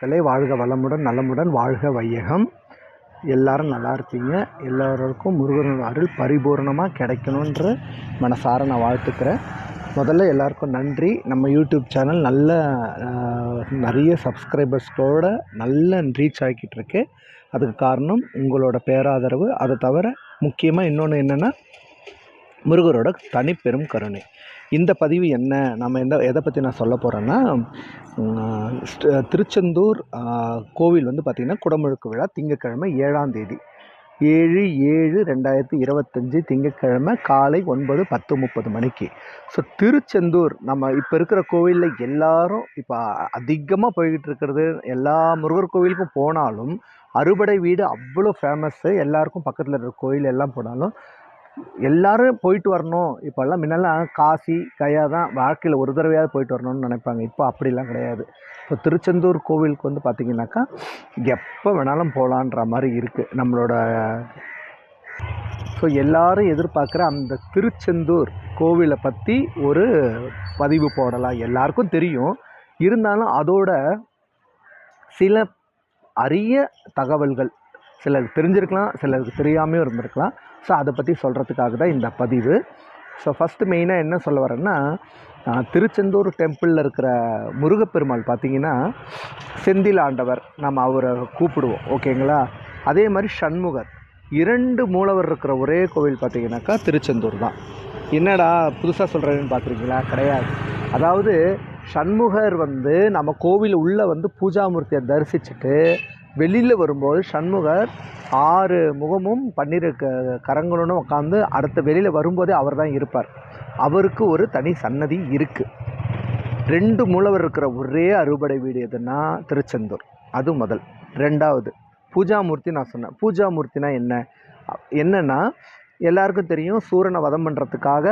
கலை வாழ்க வளமுடன் நலமுடன் வாழ்க வையகம். எல்லாரும் நல்லா இருப்பீங்க எல்லோருக்கும் முருகனோட அருள் பரிபூர்ணமாக கிடைக்கணுன்ற மனசார நான் வாழ்த்துக்கிறேன். முதல்ல எல்லாருக்கும் நன்றி. நம்ம யூடியூப் சேனல் நல்ல நிறைய சப்ஸ்கிரைபர்ஸ்களோட நல்ல ரீச் ஆகிக்கிட்டு இருக்கு. அதுக்கு காரணம் உங்களோட பேராதரவு. அதை தவிர முக்கியமாக இன்னொன்று என்னென்னா முருகரோட தனிப்பெரும் கருணை. இந்த பதிவு என்ன? நம்ம எந்த எதை பற்றி நான் சொல்ல போகிறேன்னா திருச்செந்தூர் கோவில் வந்து பார்த்திங்கன்னா குடமுழுக்கு விழா திங்கக்கிழமை ஏழாம் தேதி. ஏழு ஏழு ரெண்டாயிரத்தி இருபத்தஞ்சி திங்கக்கிழமை காலை ஒன்பது பத்து முப்பது மணிக்கு. ஸோ திருச்செந்தூர் நம்ம இப்போ இருக்கிற கோவிலில் எல்லாரும் இப்போ அதிகமாக போய்கிட்டு இருக்கிறது எல்லா முருகர் கோவிலுக்கும் போனாலும் அறுபடை வீடு அவ்வளோ ஃபேமஸ்ஸு எல்லாருக்கும் பக்கத்தில் இருக்கிற கோயில் எல்லாம் போனாலும் எல்லாரும் போயிட்டு வரணும். இப்போல்லாம் முன்னெல்லாம் காசி கயா தான் வாழ்க்கையில் ஒரு தடவையாவது போயிட்டு வரணும்னு நினைப்பாங்க. இப்போ அப்படிலாம் கிடையாது. இப்போ திருச்செந்தூர் கோவிலுக்கு வந்து பார்த்திங்கனாக்கா எப்போ வேணாலும் போகலான்ற மாதிரி இருக்குது நம்மளோட ஸோ எல்லாரும் எதிர்பார்க்குற அந்த திருச்செந்தூர் கோவிலை பற்றி ஒரு பதிவு போடலாம். எல்லாருக்கும் தெரியும். இருந்தாலும் அதோட சில அரிய தகவல்கள் சிலருக்கு தெரிஞ்சிருக்கலாம் சிலருக்கு தெரியாமையும் இருந்திருக்கலாம். ஸோ அதை பற்றி சொல்கிறதுக்காக தான் இந்த பதிவு. ஸோ ஃபஸ்ட்டு மெயினாக என்ன சொல்ல வரேன்னா திருச்செந்தூர் டெம்பிளில் இருக்கிற முருகப்பெருமாள் பார்த்தீங்கன்னா செந்தில் ஆண்டவர் நம்ம அவரை கூப்பிடுவோம். ஓகேங்களா அதே மாதிரி சண்முகர். இரண்டு மூலவர் இருக்கிற ஒரே கோவில் பார்த்தீங்கன்னாக்கா திருச்செந்தூர் தான். என்னடா புதுசாக சொல்கிறேன்னு பார்க்குறீங்களா கிடையாது. அதாவது சண்முகர் வந்து நம்ம கோவில் உள்ளே வந்து பூஜாமூர்த்தியை தரிசிச்சுட்டு வெளியில் வரும்போது சண்முகர் ஆறு முகமும் பன்னிரு க கரங்களுடன் உட்காந்து அடுத்த வெளியில் வரும்போதே அவர் தான் இருப்பார். அவருக்கு ஒரு தனி சன்னதி இருக்குது ரெண்டு மூலவர் இருக்கிற ஒரே அறுபடை வீடு எதுன்னா திருச்செந்தூர். அது முதல். ரெண்டாவது பூஜாமூர்த்தி நான் சொன்னேன். பூஜாமூர்த்தினா என்ன? என்னென்னா எல்லாருக்கும் தெரியும் சூரனை வதம் பண்ணுறதுக்காக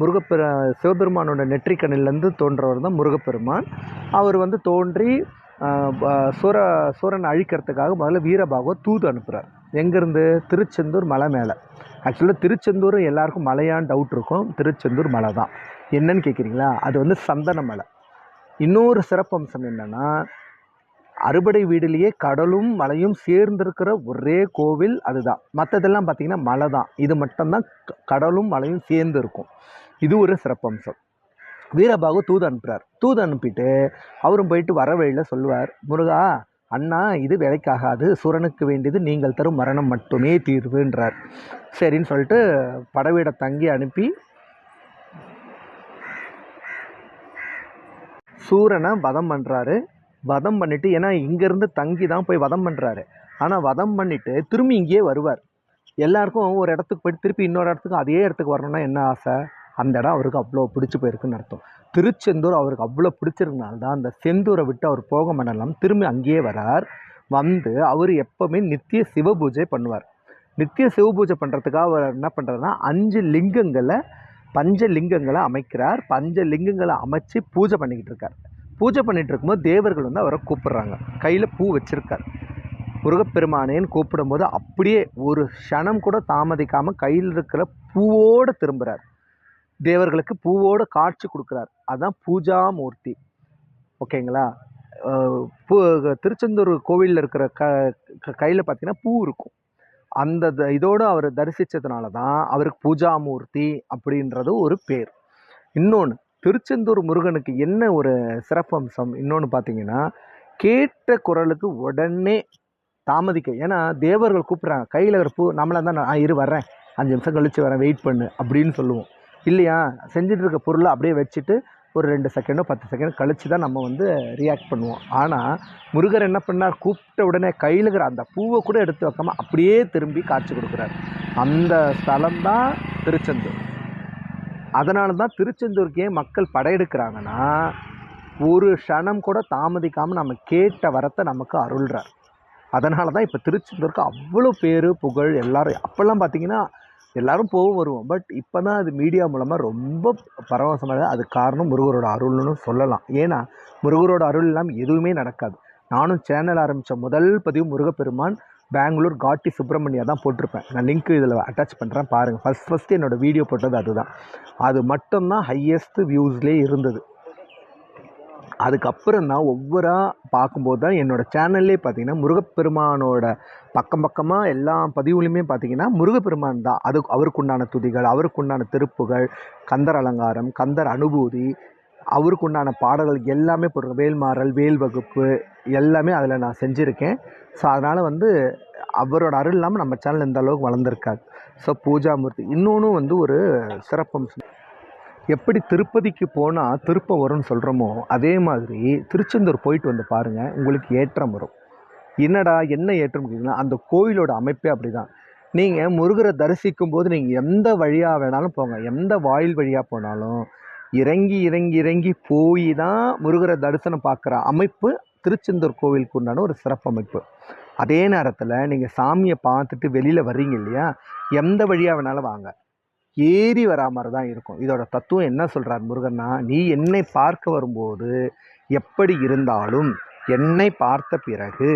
முருகப்பெரு சிவபெருமானோட நெற்றிக்கண்ணிலேருந்து தோன்றவர் தான் முருகப்பெருமான். அவர் வந்து தோன்றி சூர சூரனை அழிக்கிறதுக்காக முதல்ல வீரபாகுவ தூது அனுப்புகிறார் எங்கேருந்து? திருச்செந்தூர் மலை மேலே. ஆக்சுவலாக திருச்செந்தூர் எல்லாருக்கும் மலையான்னு டவுட் இருக்கும். திருச்செந்தூர் மலை தான். என்னன்னு கேட்குறீங்களா அது வந்து சந்தன மலை. இன்னொரு சிறப்பம்சம் என்னென்னா அறுபடை வீடுலேயே கடலும் மலையும் சேர்ந்திருக்கிற ஒரே கோவில் அதுதான். மற்றதெல்லாம் பார்த்திங்கன்னா மலை தான். இது மட்டும்தான் க- கடலும் மலையும் சேர்ந்து இருக்கும். இது ஒரு சிறப்பம்சம். வீரபாகு தூது அனுப்புகிறார் தூது அனுப்பிட்டு அவரும் போயிட்டு வர வழியில் சொல்லுவார் முருகா அண்ணா இது விலைக்காகாது. சூரனுக்கு வேண்டியது நீங்கள் தரும் மரணம் மட்டுமே தீர்வுன்றார். சரின்னு சொல்லிட்டு படவீட தங்கி அனுப்பி சூரனை வதம் பண்ணுறாரு வதம் பண்ணிவிட்டு ஏன்னா இங்கேருந்து தங்கி தான் போய் வதம் பண்ணுறாரு ஆனால் வதம் பண்ணிவிட்டு திரும்பி இங்கேயே வருவார். எல்லாருக்கும் ஒரு இடத்துக்கு போயிட்டு திருப்பி இன்னொரு இடத்துக்கு அதே இடத்துக்கு வரணும்னா என்ன ஆசை? அந்த இடம் அவருக்கு அவ்வளோ பிடிச்சி போயிருக்குன்னு அர்த்தம். திருச்செந்தூர் அவருக்கு அவ்வளோ பிடிச்சிருந்தனால தான் அந்த செந்தூரை விட்டு அவர் போக மாட்டலாம் திரும்பி அங்கேயே வரார். வந்து அவர் எப்போவுமே நித்திய சிவ பூஜை பண்ணுவார். நித்திய சிவ பூஜை பண்ணுறதுக்காக அவர் என்ன பண்ணுறாருன்னா அஞ்சு லிங்கங்களை பஞ்ச லிங்கங்களை அமைக்கிறார். பஞ்ச லிங்கங்களை அமைச்சு பூஜை பண்ணிக்கிட்டு இருக்கார். பூஜை பண்ணிகிட்டு இருக்கும்போது தேவர்கள் வந்து அவரை கூப்பிட்றாங்க. கையில் பூ வச்சுருக்கார். முருகப்பெருமானேன்னு கூப்பிடும்போது அப்படியே ஒரு க்ஷணம் கூட தாமதிக்காமல் கையில் இருக்கிற பூவோடு திரும்புகிறார் தேவர்களுக்கு பூவோடு காட்சி கொடுக்குறார். அதுதான் பூஜாமூர்த்தி. ஓகேங்களா? பூ திருச்செந்தூர் கோவிலில் இருக்கிற க கையில் பார்த்தீங்கன்னா பூ இருக்கும். அந்த த- இதோடு அவர் தரிசித்ததுனால தான் அவருக்கு பூஜாமூர்த்தி அப்படின்றது ஒரு பேர். இன்னொன்று திருச்செந்தூர் முருகனுக்கு என்ன ஒரு சிறப்பம்சம்? இன்னொன்று பார்த்தீங்கன்னா கேட்ட குரலுக்கு உடனே தாமதிக்க ஏன்னா தேவர்கள் கூப்பிட்றாங்க கையில் இருக்கிற பூ நம்மளா தான் நான் இரு வர்றேன். அஞ்சு நிமிஷம் கழித்து வரேன் வெயிட் பண்ணு அப்படின்னு சொல்லுவோம். இல்லையா? செஞ்சுட்டு இருக்க பொருளை அப்படியே வச்சுட்டு ஒரு ரெண்டு செகண்டோ பத்து செகண்ட் கழிச்சு தான் நம்ம வந்து ரியாக்ட் பண்ணுவோம். ஆனால் முருகர் என்ன பண்ணார்? கூப்பிட்ட உடனே கையில் இருக்கிற அந்த பூவை கூட எடுத்து வைக்காம அப்படியே திரும்பி காட்சி கொடுக்குறார். அந்த ஸ்தலம் தான் திருச்செந்தூர். அதனால தான் திருச்செந்தூருக்கு ஏன் மக்கள் படையெடுக்கிறாங்கன்னா ஒரு க்ஷணம் கூட தாமதிக்காமல் நம்ம கேட்ட வரத்தை நமக்கு அருள்றார். அதனால தான் இப்போ திருச்செந்தூருக்கு அவ்வளோ பேர் புகழ் எல்லோரும் அப்போல்லாம் பார்த்தீங்கன்னா எல்லாரும் போகும் வருவோம். பட் இப்போ தான் அது மீடியா மூலமாக ரொம்ப பரவசமாக அது காரணம் முருகரோட அருள்னு சொல்லலாம். ஏன்னா முருகரோட அருள் இல்லாமல் எதுவுமே நடக்காது. நானும் சேனல் ஆரம்பித்த முதல் பதிவு முருகப்பெருமான் பெங்களூர் காட்டி சுப்பிரமணியா தான் போட்டிருப்பேன். நான் லிங்க் இதில் அட்டாச் பண்ணுறேன் பாருங்கள் ஃபஸ்ட் ஃபஸ்ட்டு என்னோடய வீடியோ போட்டது அதுதான். அது மட்டும்தான் ஹையஸ்ட் வியூஸ்லேயே இருந்தது. அதுக்கப்புறம் தான் ஒவ்வொரா பார்க்கும்போது தான் என்னோடய சேனல்லே பார்த்தீங்கன்னா முருகப்பெருமானோட பக்கம் பக்கமாக எல்லா பதிவுலையுமே பார்த்தீங்கன்னா முருகப்பெருமான் தான். அது அவருக்குண்டான துதிகள் அவருக்கு உண்டான திருப்புகள் கந்தர் அலங்காரம் கந்தர் அனுபூதி அவருக்கு உண்டான பாடல்கள் எல்லாமே போட்டிருக்கேன். வேல்மாறல் வேல் வகுப்பு எல்லாமே அதில் நான் செஞ்சுருக்கேன். ஸோ அதனால் வந்து அவரோட அருள் இல்லாமல் நம்ம சேனல் இந்த அளவுக்கு வளர்ந்துருக்காது ஸோ பூஜாமூர்த்தி. இன்னொன்று வந்து ஒரு சிறப்பம்சம். எப்படி திருப்பதிக்கு போனால் திருப்பம் வரும்னு சொல்கிறோமோ அதே மாதிரி திருச்செந்தூர் போயிட்டு வந்து பாருங்கள் உங்களுக்கு ஏற்றம் வரும். என்னடா என்ன ஏற்றம் கேட்டிங்கன்னா அந்த கோயிலோட அமைப்பே அப்படி தான் நீங்கள் முருகரை தரிசிக்கும் போது நீங்கள் எந்த வழியாக வேணாலும் போங்க. எந்த வாயில் வழியாக போனாலும் இறங்கி இறங்கி இறங்கி போய் தான் முருகரை தரிசனம் பார்க்குற அமைப்பு திருச்செந்தூர் கோவிலுக்கு உண்டான ஒரு சிறப்பு அமைப்பு. அதே நேரத்தில் நீங்கள் சாமியை பார்த்துட்டு வெளியில் வர்றீங்க இல்லையா? எந்த வழியாக வேணாலும் வாங்க. ஏறி வரா மாதிரி தான் இருக்கும். இதோட தத்துவம் என்ன சொல்கிறார் முருகன்னா நீ என்னை பார்க்க வரும்போது எப்படி இருந்தாலும் என்னை பார்த்த பிறகு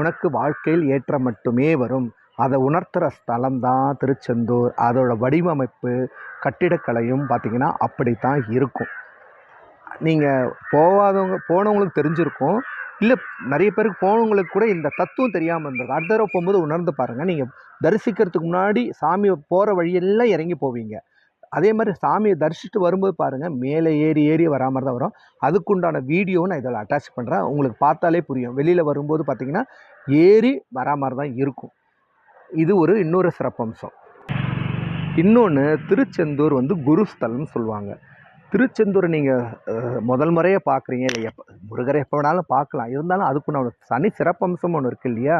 உனக்கு வாழ்க்கையில் ஏற்றம் மட்டுமே வரும். அதை உணர்த்துகிற ஸ்தலம் தான் திருச்செந்தூர். அதோட வடிவமைப்பு கட்டிடக்கலையும் பார்த்திங்கன்னா அப்படித்தான் இருக்கும். நீங்கள் போகாதவங்க போனவங்களுக்கு தெரிஞ்சிருக்கும். இல்லை நிறைய பேருக்கு போனவங்களுக்கு கூட இந்த தத்துவம் தெரியாமல் இருந்திருக்கும் அடுத்த தடவை போகும்போது உணர்ந்து பாருங்கள் நீங்கள் தரிசிக்கிறதுக்கு முன்னாடி சாமியை போகிற வழியெல்லாம் இறங்கி போவீங்க. அதே மாதிரி சாமியை தரிசிட்டு வரும்போது பாருங்கள் மேலே ஏறி ஏறி வரா மாதிரி தான் வரும். அதுக்குண்டான வீடியோவும் நான் இதில் அட்டாச் பண்ணுறேன் உங்களுக்கு பார்த்தாலே புரியும். வெளியில் வரும்போது பார்த்திங்கன்னா ஏறி வரா மாதிரி தான் இருக்கும். இது ஒரு இன்னொரு சிறப்பம்சம். இன்னொன்று திருச்செந்தூர் வந்து குருஸ்தலம்னு சொல்லுவாங்க. திருச்செந்தூர் நீங்கள் முதல் முறையாக பார்க்குறீங்க இல்லை எப்போ முருகரை எப்போ வேணாலும் பார்க்கலாம் இருந்தாலும் அதுக்கு நான் சனி சிறப்பம்சம் ஒன்று இருக்குது இல்லையா?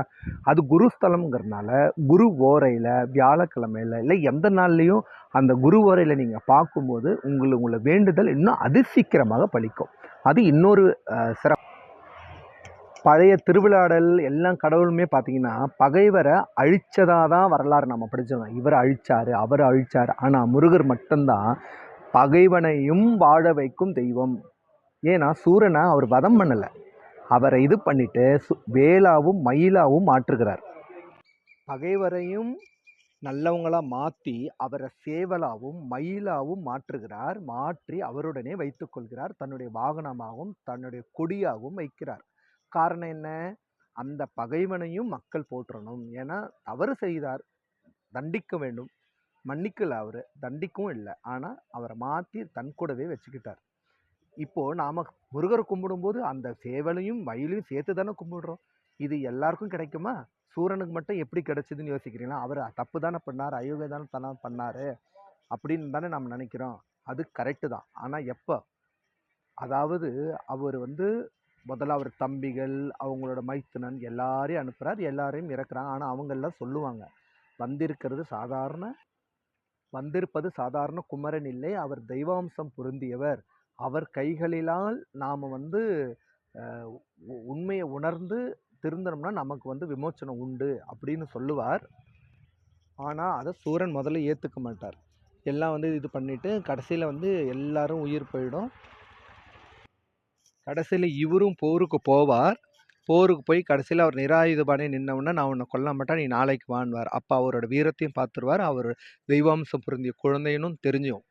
அது குருஸ்தலம்ங்கிறதுனால குரு ஓரையில் வியாழக்கிழமையில் இல்லை எந்த நாள்லேயும் அந்த குரு ஓரையில் நீங்கள் பார்க்கும்போது உங்களுக்கு உங்களை வேண்டுதல் இன்னும் அதிசீக்கிரமாக பழிக்கும் அது இன்னொரு சிறப்பு பழைய திருவிழாடல் எல்லாம் கடவுளுமே பார்த்தீங்கன்னா பகைவரை அழிச்சதாக தான் வரலாறு நம்ம படித்தோம் இவர் அழித்தார் அவர் அழிச்சார். ஆனால் முருகர் மட்டும்தான் பகைவனையும் வாழ வைக்கும் தெய்வம். ஏன்னா சூரனை அவர் வதம் பண்ணலை. அவரை இது பண்ணிட்டு சு- வேலாவும் மயிலாவும் மாற்றுகிறார். பகைவரையும் நல்லவங்களாக மாற்றி அவரை சேவலாவும் மயிலாவும் மாற்றுகிறார் மாற்றி அவருடனே வைத்துக்கொள்கிறார் தன்னுடைய வாகனமாகவும் தன்னுடைய கொடியாகவும் வைக்கிறார். காரணம் என்ன? அந்த பகைவனையும் மக்கள் போற்றணும். ஏன்னா தவறு செய்தார் தண்டிக்க வேண்டும். மன்னிக்கல அவர். தண்டிக்கவும் இல்லை. ஆனால் அவரை மாற்றி தன் கூடவே வச்சுக்கிட்டார். இப்போது நாம் முருகரை கும்பிடும்போது அந்த சேவலையும் வயலையும் சேர்த்து தானே கும்பிடுறோம்? இது எல்லாருக்கும் கிடைக்குமா? சூரனுக்கு மட்டும் எப்படி கிடைச்சிதுன்னு யோசிக்கிறீங்களா? அவர் தப்பு தானே பண்ணார் அயோக்கிய தானே தானே பண்ணார் அப்படின்னு தானே நம்ம நினைக்கிறோம். அது கரெக்டு தான். ஆனால் எப்போ? அதாவது அவர் வந்து முதல்ல அவர் தம்பிகள் அவங்களோட மைத்துனன் எல்லாரையும் அனுப்புகிறார் எல்லாரையும் இறக்குறாங்க. ஆனால் அவங்கெல்லாம் சொல்லுவாங்க வந்திருக்கிறது சாதாரண வந்திருப்பது சாதாரண குமரன் இல்லை அவர் தெய்வாம்சம் பொருந்தியவர். அவர் கைகளிலால் நாம் வந்து உண்மையை உணர்ந்து திருந்தனோம்னா நமக்கு வந்து விமோச்சனம் உண்டு அப்படின்னு சொல்லுவார். ஆனால் அதை சூரன் முதல்ல ஏற்றுக்க மாட்டார். எல்லாம் வந்து இது பண்ணிவிட்டு கடைசியில் வந்து எல்லாரும் உயிர் போயிடும். கடைசியில் இவரும் போருக்கு போவார். போருக்கு போய் கடைசியில் அவர் நிராயுதபானே நின்னவுடனே நான் உன்னை கொல்ல மாட்டேன் நீ நாளைக்கு வான்வார். அப்போ அவரோட வீரத்தையும் பார்த்துருவார் அவர் தெய்வாம்சம் பொருந்திய குழந்தையனும் தெரிஞ்சும்.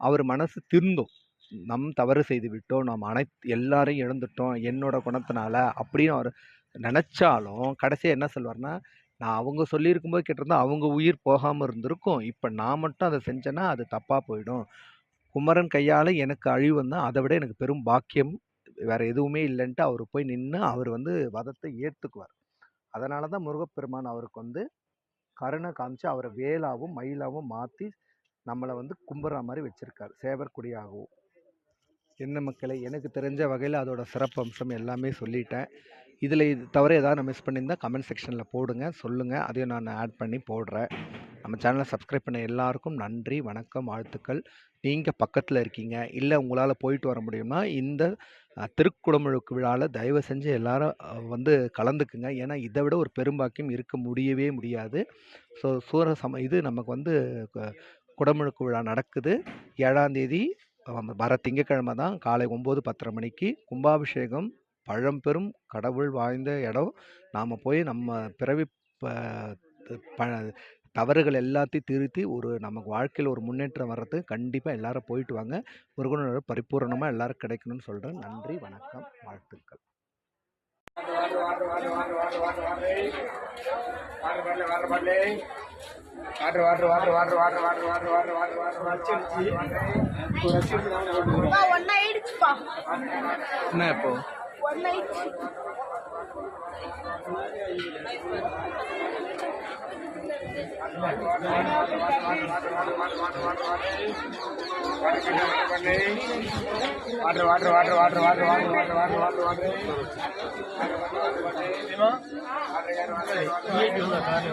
அவர் மனசு திருந்தும். நம் தவறு செய்து விட்டோம். நாம் அனைத்து எல்லாரையும் இழந்துட்டோம். என்னோட குணத்தினால. அப்படின்னு அவர் நினச்சாலும் கடைசியாக என்ன சொல்வார்னா நான் அவங்க சொல்லியிருக்கும்போது கேட்டிருந்தா அவங்க உயிர் போகாமல் இருந்திருக்கும். இப்போ நான் மட்டும் அதை செஞ்சேன்னா அது தப்பாக போயிடும். குமரன் கையால் எனக்கு அழிவு வந்தால் அதை விட எனக்கு பெரும் பாக்கியம் வேற எதுவுமே இல்லைன்ட்டு அவர் போய் நின்று அவர் வந்து வதத்தை ஏற்றுக்குவார் அதனால தான் முருகப்பெருமான் அவருக்கு வந்து கருணை காமிச்சு அவரை வேலாவும் மயிலாவும் மாற்றி நம்மளை வந்து கும்பிட்ற மாதிரி வச்சுருக்கார். சேவர்குடியாகவும் என்ன மக்களை எனக்கு தெரிஞ்ச வகையில் அதோட சிறப்பம்சம் எல்லாமே சொல்லிட்டேன். இதில் இது தவிர ஏதாவது நான் மிஸ் பண்ணியிருந்தால் கமெண்ட் செக்ஷனில் போடுங்க சொல்லுங்கள் அதையும் நான் ஆட் பண்ணி போடுறேன். நம்ம சேனலை சப்ஸ்கிரைப் பண்ண எல்லாருக்கும் நன்றி வணக்கம் வாழ்த்துக்கள். நீங்கள் பக்கத்தில் இருக்கீங்க. இல்லை உங்களால் போயிட்டு வர முடியும்னா இந்த திருக்குடமுழுக்கு விழாவில் தயவு செஞ்சு எல்லாரும் வந்து கலந்துக்குங்க. ஏன்னா இதை விட ஒரு பெரும்பாக்கியம் இருக்க முடியவே முடியாது. ஸோ சூர சம இது நமக்கு வந்து குடமுழுக்கு விழா நடக்குது. ஏழாம் தேதி வர திங்கக்கிழமை தான் காலை ஒம்பது பத்தரை மணிக்கு கும்பாபிஷேகம். பழம்பெரும் கடவுள் வாய்ந்த இடம். நாம் போய் நம்ம பிறவி ப- ப- தவறுகள் எல்லாத்தையும் திருத்தி ஒரு நமக்கு வாழ்க்கையில் ஒரு முன்னேற்றம் வர்றது கண்டிப்பாக எல்லாரும் போயிட்டு வாங்க. முருகனோட பரிபூரணமாக எல்லாரும் கிடைக்கணும்னு சொல்கிறேன் நன்றி வணக்கம் வாழ்த்துக்கள். Water water water water water water water water water water ஆயிடுச்சுப்பா என்ன இப்போ? ஒன் ஆயிடுச்சு water water water water water water water water water எப்படி இருக்காரு